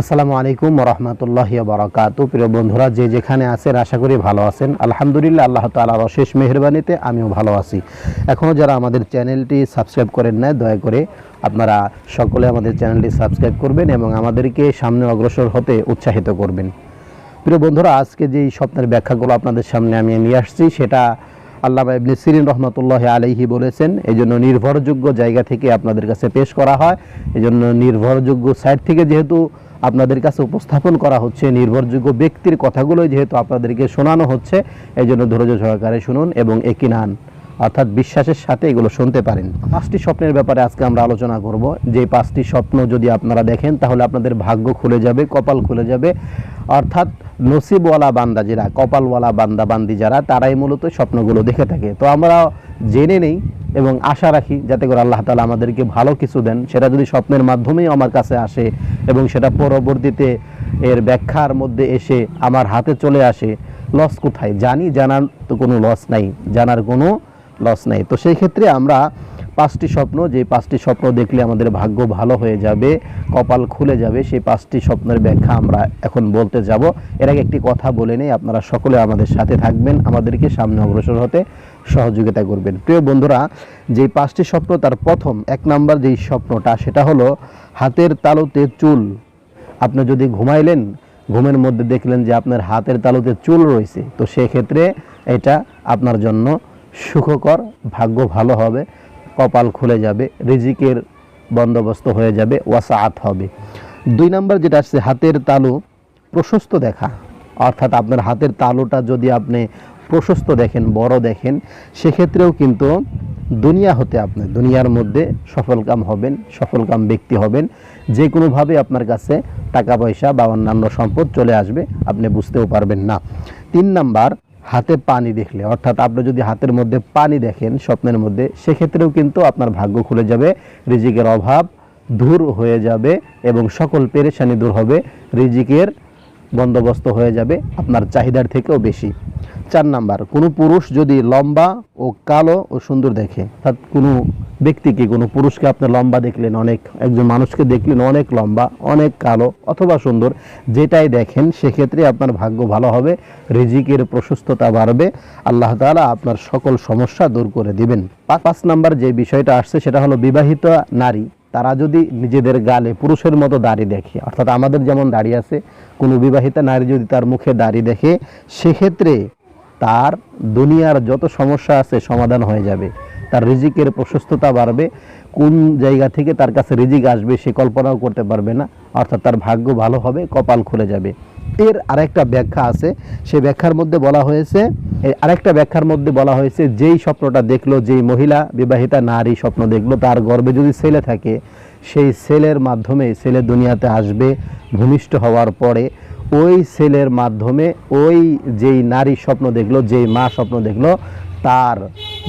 আসসালামু আলাইকুম রহমতুল্লাহ বারাকাতু প্রিয় বন্ধুরা, যে যেখানে আছেন, আশা করি ভালো আছেন। আলহামদুলিল্লাহ, আল্লাহ তালার অশেষ মেহরবানিতে আমিও ভালো আছি। এখনও যারা আমাদের চ্যানেলটি সাবস্ক্রাইব করেন না দয়া করে আপনারা সকলে আমাদের চ্যানেলটি সাবস্ক্রাইব করবেন এবং আমাদেরকে সামনে অগ্রসর হতে উৎসাহিত করবেন। প্রিয় বন্ধুরা, আজকে যেই স্বপ্নের ব্যাখ্যাগুলো আপনাদের সামনে আমি নিয়ে আসছি, সেটা আল্লাহ ইবনে সিরিন রহমতুল্লাহ আলাইহি বলেছেন এই জন্য নির্ভরযোগ্য জায়গা থেকে আপনাদের কাছে পেশ করা হয়। এই জন্য নির্ভরযোগ্য সাইট থেকে যেহেতু আপনাদের কাছে উপস্থাপন করা হচ্ছে নির্ভরযোগ্য ব্যক্তির কথাগুলোই যেহেতু আপনাদেরকে শোনানো হচ্ছে এই জন্য ধৈর্য সহকারে শুনুন এবং একই নান। অর্থাৎ বিশ্বাসের সাথে এগুলো শুনতে পারেন। পাঁচটি স্বপ্নের ব্যাপারে আজকে আমরা আলোচনা করব। যে পাঁচটি স্বপ্ন যদি আপনারা দেখেন, তাহলে আপনাদের ভাগ্য খুলে যাবে, কপাল খুলে যাবে। অর্থাৎ নসিবওয়ালা বান্দা যারা, কপালওয়ালা বান্দা বান্দি যারা, তারাই মূলত স্বপ্নগুলো দেখে থাকে। তো আমরা জেনে নেই এবং আশা রাখি যাতে করে আল্লাহ তালা আমাদেরকে ভালো কিছু দেন, সেটা যদি স্বপ্নের মাধ্যমেই আমার কাছে আসে এবং সেটা পরবর্তীতে এর ব্যাখ্যার মধ্যে এসে আমার হাতে চলে আসে লস কোথায়? জানি, জানার তো কোনো লস নাই, জানার কোনো লস নাই। তো সেই ক্ষেত্রে আমরা পাঁচটি স্বপ্ন যে পাঁচটি স্বপ্ন দেখলে আমাদের ভাগ্য ভালো হয়ে যাবে, কপাল খুলে যাবে, সেই পাঁচটি স্বপ্নের ব্যাখ্যা আমরা এখন বলতে যাব। এর আগে একটি কথা বলে নেই, আপনারা সকলে আমাদের সাথে থাকবেন, আমাদেরকে সামনে অগ্রসর হতে সহযোগিতা করবেন। প্রিয় বন্ধুরা যে পাঁচটি স্বপ্ন তার প্রথম, এক নাম্বার যেই স্বপ্নটা, সেটা হলো হাতের তালুতে চুল। আপনি যদি ঘুমাইলেন, ঘুমের মধ্যে দেখলেন যে আপনার হাতের তালুতে চুল রয়েছে, তো সেক্ষেত্রে এটা আপনার জন্য সুখকর, ভাগ্য ভালো হবে। কপাল খুলে যাবে, রিজিকের বন্দোবস্ত হয়ে যাবে, ওয়াসাআত হবে। দুই নম্বর যেটা আসছে, হাতের তালু প্রশস্ত দেখা। অর্থাৎ আপনার হাতের তালুটা যদি আপনি প্রশস্ত দেখেন, বড় দেখেন, সেক্ষেত্রেও কিন্তু দুনিয়া হতে আপনি দুনিয়ার মধ্যে সফলকাম হবেন, সফলকাম ব্যক্তি হবেন। যে কোনোভাবে আপনার কাছে টাকা পয়সা বা অন্যান্য সম্পদ চলে আসবে, আপনি বুঝতেও পারবেন না। তিন নাম্বার হাতে পানি দেখলে, অর্থাৎ আপনি যদি হাতের মধ্যে পানি দেখেন স্বপ্নের মধ্যে, সেক্ষেত্রেও কিন্তু আপনার ভাগ্য খুলে যাবে, রিজিকের অভাব দূর হয়ে যাবে এবং সকল পেরেশানি দূর হবে, রিজিকের বন্দোবস্ত হয়ে যাবে, আপনার চাহিদার থেকেও বেশি। চার নাম্বার, কোনো পুরুষ যদি লম্বা ও কালো ও সুন্দর দেখে, অর্থাৎ কোনো ব্যক্তিকে কোনো পুরুষকে আপনি লম্বা দেখলেন, অনেক, একজন মানুষকে দেখলেন অনেক লম্বা, অনেক কালো অথবা সুন্দর, যেটাই দেখেন, সেক্ষেত্রে আপনার ভাগ্য ভালো হবে, রিজিকের প্রশস্ততা বাড়বে, আল্লাহ তাআলা আপনার সকল সমস্যা দূর করে দিবেন। পাঁচ নাম্বার যে বিষয়টা আসছে, সেটা হলো বিবাহিত নারী। তারা যদি নিজেদের গালে পুরুষের মতো দাড়ি দেখে, অর্থাৎ আমাদের যেমন দাড়ি আছে, কোনো বিবাহিতা নারী যদি তার মুখে দাড়ি দেখে, সেক্ষেত্রে তার দুনিয়ার যত সমস্যা আছে সমাধান হয়ে যাবে। তার রিজিকের প্রশস্ততা বাড়বে। কোন জায়গা থেকে তার কাছে রিজিক আসবে সে কল্পনাও করতে পারবে না। অর্থাৎ তার ভাগ্য ভালো হবে, কপাল খুলে যাবে। এর আরেকটা ব্যাখ্যা আছে। সেই ব্যাখ্যার মধ্যে বলা হয়েছে আরেকটা ব্যাখ্যার মধ্যে বলা হয়েছে, যেই স্বপ্নটা দেখল, যেই মহিলা বিবাহিতা নারী স্বপ্ন দেখল, তার গর্ভে যদি ছেলে থাকে, সেই ছেলের মাধ্যমে ছেলে দুনিয়াতে আসবে, ভূমিষ্ঠ হওয়ার পরে ওই ছেলের মাধ্যমে ওই যেই নারী স্বপ্ন দেখল, যেই মা স্বপ্ন দেখল, তার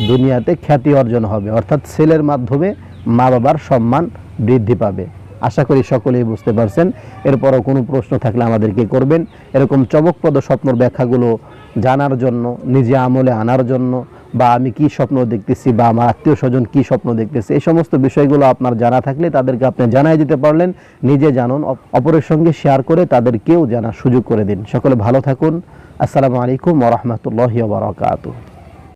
দুনিয়াতে খ্যাতি অর্জন হবে। অর্থাৎ ছেলের মাধ্যমে মা বাবার সম্মান বৃদ্ধি পাবে। আশা করি সকলেই বুঝতে পারছেন। এরপরও কোনো প্রশ্ন থাকলে আমাদেরকে করবেন। এরকম চমকপ্রদ স্বপ্নর ব্যাখ্যাগুলো জানার জন্য, নিজে আমলে আনার জন্য বা আমি কি স্বপ্ন দেখতেছি বা আমার আত্মীয় স্বজন কি স্বপ্ন দেখতেছে, এই সমস্ত বিষয়গুলো আপনার জানা থাকলে তাদেরকে আপনি জানাই দিতে পারলেন, নিজে জানুন অপরের সঙ্গে শেয়ার করে তাদেরকেও জানার সুযোগ করে দিন। সকলে ভালো থাকুন। আসসালামু আলাইকুম ওরহমতুল্লাহ বারকাতুহ।